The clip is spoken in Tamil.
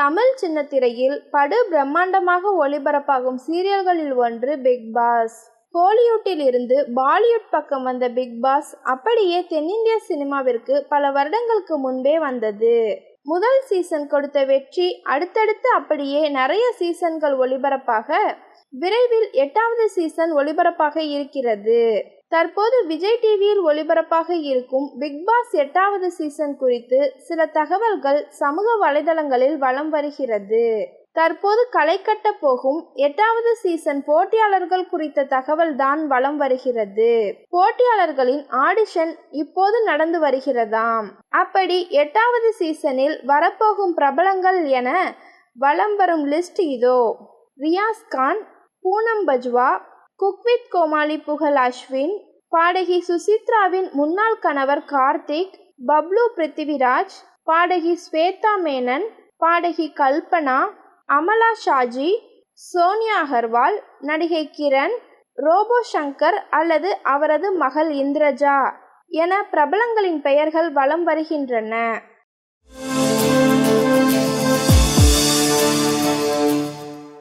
தமிழ் சின்னத்திரையில் படு பிரம்மாண்டமாக ஒளிபரப்பாகும் சீரியல்களில் ஒன்று பிக் பாஸ். கோலிவுட்டில் இருந்து பாலிவுட் பக்கம் வந்த பிக் பாஸ் அப்படியே தென்னிந்திய சினிமாவிற்கு பல வருடங்களுக்கு முன்பே வந்தது. முதல் சீசன் கொடுத்த வெற்றி அடுத்தடுத்து அப்படியே நிறைய சீசன்கள் ஒளிபரப்பாக விரைவில் எட்டாவது சீசன் ஒளிபரப்பாக இருக்கிறது. தற்போது விஜய் டிவியில் ஒளிபரப்பாக இருக்கும் பிக் பாஸ் எட்டாவது சீசன் குறித்து சில தகவல்கள் சமூக வலைதளங்களில் வலம் வருகிறது. தற்போது களை கட்ட போகும் எட்டாவது சீசன் போட்டியாளர்கள் குறித்த தகவல் தான் வலம் வருகிறது. போட்டியாளர்களின் ஆடிஷன் இப்போது நடந்து வருகிறதாம். அப்படி எட்டாவது சீசனில் வரப்போகும் பிரபலங்கள் என வலம் வரும் லிஸ்ட் இதோ. ரியாஸ் கான் பூனம் பஜ்வா குக்வித் கோமாளி புகழ் அஸ்வின் பாடகி சுசித்ராவின் முன்னாள் கணவர் கார்த்திக் பப்ளு பிருத்திவிராஜ் பாடகி ஸ்வேதா மேனன் பாடகி கல்பனா அமலா ஷாஜி சோனியா அகர்வால் நடிகை கிரண் ரோபோ சங்கர் அல்லது அவரது மகள் இந்திரஜா என பிரபலங்களின் பெயர்கள் வலம் வருகின்றன.